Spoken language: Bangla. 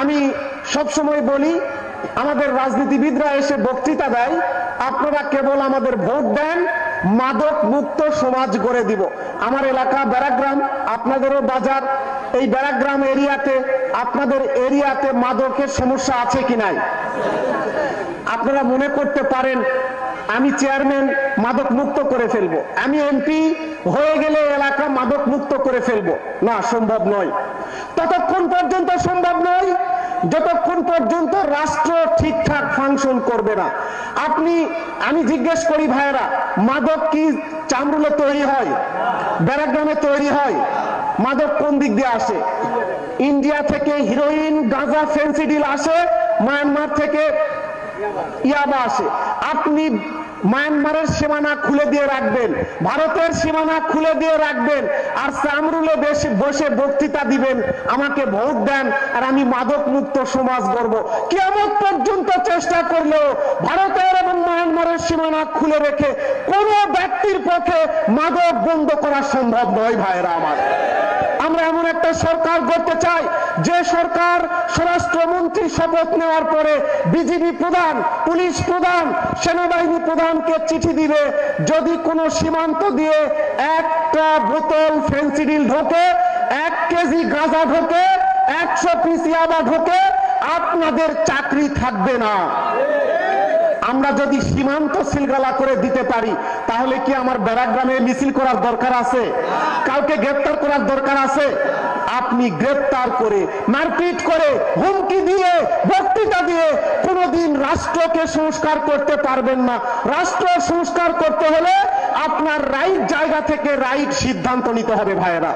আমি সবসময় বলি, আমাদের রাজনীতিবিদরা এসে বক্তৃতা দেয়, আপনারা কেবল আমাদের ভোট দেন, মাদক মুক্ত সমাজ গড়ে দিব। আমার এলাকা ব্যারাগ্রাম আপনাদেরও বাজার, এই ব্যারাগ্রাম এরিয়াতে, আপনাদের এরিয়াতে মাদকের সমস্যা আছে কি নাই? আপনারা মনে করতে পারেন, আমি চেয়ারম্যান, মাদক মুক্ত করে ফেলব। আমি এমপি, হয়ে গেলে এলাকা মাদক মুক্ত করে ফেলব। না, সম্ভব নয়। ততক্ষণ পর্যন্ত যতক্ষণ পর্যন্ত রাষ্ট্র ঠিকঠাক ফাংশন করবে না। আপনি, আমি জিজ্ঞেস করি ভাইয়েরা, মাদক কি চামড়ুলে তৈরি হয়? ব্যারাগ্রামে তৈরি হয়? মাদক কোন দিক দিয়ে আসে? ইন্ডিয়া থেকে হিরোইন গাঁজা ফেন্সিডিল আসে, মায়ানমার থেকে ইয়াবা আসে। আপনি মায়ানমারের সীমানা খুলে দিয়ে রাখবেন, ভারতের সীমানা খুলে দিয়ে রাখবেন, আর চামরুলে বেশি বসে বক্তৃতা দিবেন, আমাকে ভোট দেন, আর আমি মাদক মুক্ত সমাজ গড়ব। কেমন পর্যন্ত চেষ্টা করলেও ভারতের এবং মায়ানমারের সীমানা খুলে রেখে কোনো ব্যক্তির পক্ষে মাদক বন্ধ করা সম্ভব নয় ভাইরা আমার। আমরা এমন একটা সরকার করতে চাই, যে সরকার স্বরাষ্ট্রমন্ত্রী শপথ নেওয়ার পরে বিজিবি প্রধান, পুলিশ প্রধান, সেনাবাহিনী প্রধানকে চিঠি দিবে, যদি কোনো সীমান্ত দিয়ে একটা বোতল ফেন্সিডিল ঢোকে, এক কেজি গাঁজা ঢোকে, একশো পিস ইয়াবা ঢোকে, আপনাদের চাকরি থাকবে না। আমরা যদি সীমান্ত সিলগালা করে দিতে পারি, তাহলে কি আমার ব্যারাগ্রামে মিছিল করার দরকার আছে? কাউকে গ্রেপ্তার করার দরকার আছে? আপনি গ্রেপ্তার করে, মারপিট করে, হুমকি দিয়ে, বক্তৃতা দিয়ে কোনোদিন রাষ্ট্রকে সংস্কার করতে পারবেন না। রাষ্ট্র সংস্কার করতে হলে আপনার রাইট জায়গা থেকে রাইট সিদ্ধান্ত নিতে হবে, ভাইয়েরা।